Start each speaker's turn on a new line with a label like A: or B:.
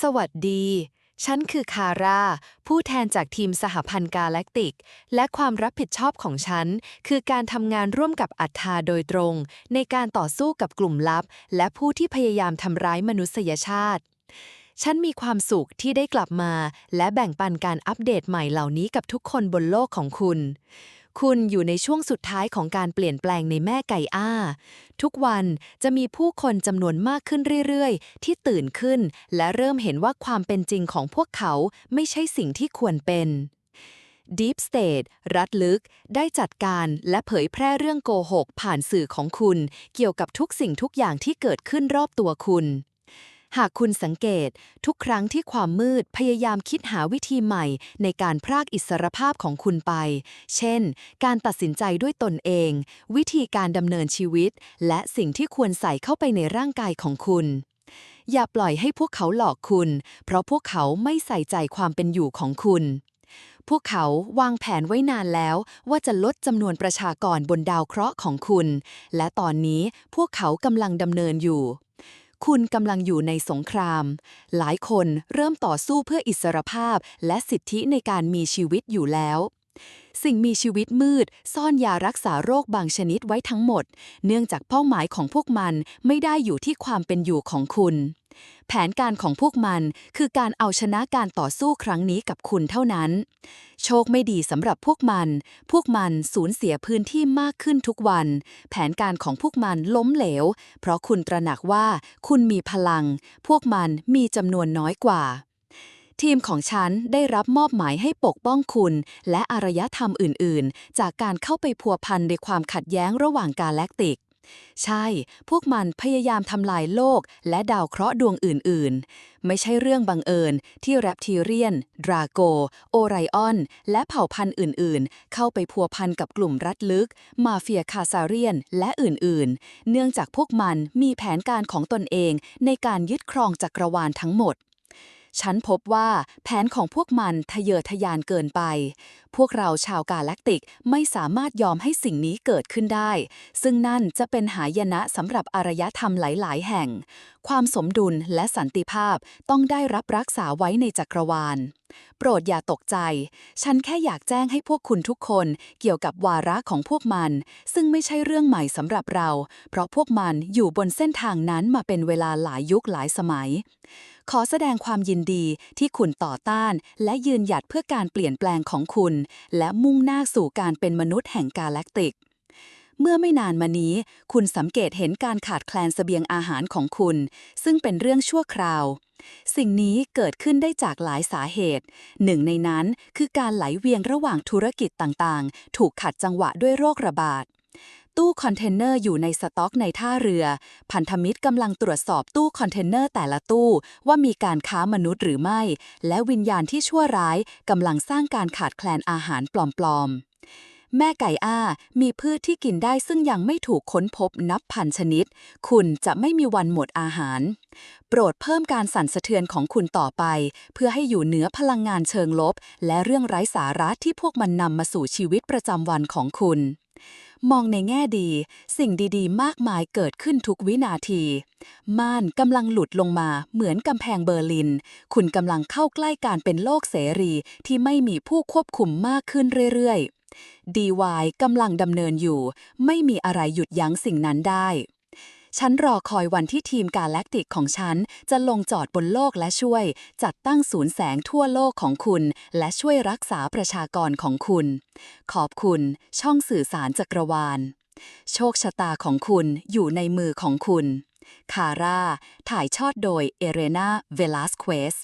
A: สวัสดี ฉันคือคาร่า ผู้แทนจากทีมสหพันธ์กาแล็กติก และความรับผิดชอบของฉัน คือการทำงานร่วมกับอัฏฐาโดยตรง ในการต่อสู้กับกลุ่มลับ และผู้ที่พยายามทำร้ายมนุษยชาติ ฉันมีความสุขที่ได้กลับมา และแบ่งปันการอัปเดตใหม่เหล่านี้กับทุกคนบนโลกของคุณ คุณอยู่ในช่วงสุดท้ายของการเปลี่ยนแปลงในแม่ไก่อ้า ทุกวันจะมีผู้คนจำนวนมากขึ้นเรื่อยๆ ที่ตื่นขึ้น และเริ่มเห็นว่าความเป็นจริงของพวกเขาไม่ใช่สิ่งที่ควรเป็น Deep State รัฐลึก ได้จัดการและเผยแพร่เรื่องโกหกผ่านสื่อของคุณ เกี่ยวกับทุกสิ่งทุกอย่างที่เกิดขึ้นรอบตัวคุณ หากคุณสังเกต ทุกครั้งที่ความมืดพยายามคิดหาวิธีใหม่ในการพรากอิสรภาพของคุณไป เช่น การตัดสินใจด้วยตนเอง วิธีการดำเนินชีวิต และสิ่งที่ควรใส่เข้าไปในร่างกายของคุณ อย่าปล่อยให้พวกเขาหลอกคุณ เพราะพวกเขาไม่ใส่ใจความเป็นอยู่ของคุณ พวกเขาวางแผนไว้นานแล้วว่าจะลดจำนวนประชากรบนดาวเคราะห์ของคุณ และตอนนี้พวกเขากำลังดำเนินอยู่ คุณกำลังอยู่ในสงคราม หลายคนเริ่มต่อสู้เพื่ออิสรภาพและสิทธิในการมีชีวิตอยู่แล้ว สิ่งมีชีวิตมืด ซ่อนยารักษาโรคบางชนิดไว้ทั้งหมด เนื่องจากเป้าหมายของพวกมันไม่ได้อยู่ที่ความเป็นอยู่ของคุณ แผนการของพวกมันคือการเอาชนะการต่อสู้ครั้งนี้กับคุณเท่านั้น โชคไม่ดีสำหรับพวกมัน พวกมันสูญเสียพื้นที่มากขึ้นทุกวัน แผนการของพวกมันล้มเหลว เพราะคุณตระหนักว่าคุณมีพลัง พวกมันมีจำนวนน้อยกว่า ทีมของฉันได้รับมอบหมายให้ปกป้องคุณ และอารยธรรมอื่น ๆ จากการเข้าไปพัวพันในความขัดแย้งระหว่างกาแล็กติก ใช่ พวกมันพยายามทำลายโลกและดาวเคราะห์ดวงอื่น ๆ ไม่ใช่เรื่องบังเอิญที่แรปทีเรียน ดราโก โอไรออน และเผ่าพันธุ์อื่น ๆ เข้าไปพัวพันกับกลุ่มรัฐลึก มาเฟียคาซาเรียน และอื่น ๆ เนื่องจากพวกมันมีแผนการของตนเองในการยึดครองจักรวาลทั้งหมด ฉันพบว่าแผนของพวกมันทะเยอทะยานเกินไป พวกเราชาวกาแล็กติกไม่สามารถยอมให้สิ่งนี้เกิดขึ้นได้ ซึ่งนั่นจะเป็นหายนะสำหรับอารยธรรมหลาย ๆ แห่ง ความสมดุลและสันติภาพต้องได้รับรักษาไว้ในจักรวาล โปรดอย่าตกใจ ฉันแค่อยากแจ้งให้พวกคุณทุกคนเกี่ยวกับวาระของพวกมัน ซึ่งไม่ใช่เรื่องใหม่สำหรับเรา เพราะพวกมันอยู่บนเส้นทางนั้นมาเป็นเวลาหลายยุคหลายสมัย ขอแสดงความยินดีที่คุณต่อต้าน และยืนหยัดเพื่อการเปลี่ยนแปลงของคุณ และมุ่งหน้าสู่การเป็นมนุษย์แห่งกาแล็กติกเมื่อไม่นานมานี้ คุณสังเกตเห็นการขาดแคลนเสบียงอาหารของคุณ ซึ่งเป็นเรื่องชั่วคราว สิ่งนี้เกิดขึ้นได้จากหลายสาเหตุ หนึ่งในนั้นคือการไหลเวียนระหว่างธุรกิจต่างๆ ถูกขัดจังหวะด้วยโรคระบาด ตู้คอนเทนเนอร์อยู่ในสต็อกในท่าเรือ พันธมิตรกำลังตรวจสอบตู้คอนเทนเนอร์แต่ละตู้ว่ามีการค้ามนุษย์หรือไม่ และวิญญาณที่ชั่วร้ายกำลังสร้างการขาดแคลนอาหารปลอมๆแม่ไก่อ้า มีพืชที่กินได้ซึ่งยังไม่ถูกค้นพบนับพันชนิด คุณจะไม่มีวันหมดอาหาร โปรดเพิ่มการสั่นสะเทือนของคุณต่อไป เพื่อให้อยู่เหนือพลังงานเชิงลบ และเรื่องไร้สาระที่พวกมันนำมาสู่ชีวิตประจำวันของคุณ มองในแง่ดี สิ่งดีๆ มากมายเกิดขึ้นทุกวินาที ม่านกำลังหลุดลงมาเหมือนกำแพงเบอร์ลิน คุณกำลังเข้าใกล้การเป็นโลกเสรีที่ไม่มีผู้ควบคุมมากขึ้นเรื่อยๆ DY กำลังดำเนินอยู่ ไม่มีอะไรหยุดยั้งสิ่งนั้นได้ ฉันรอคอยวันที่ทีมกาแล็กติกของฉัน จะลงจอดบนโลกและช่วย จัดตั้งศูนย์แสงทั่วโลกของคุณ และช่วยรักษาประชากรของคุณ ขอบคุณ ช่องสื่อสารจักรวาล โชคชะตาของคุณอยู่ในมือของคุณ คาร่า ถ่ายทอดโดยเอเรนาเวลาสเควส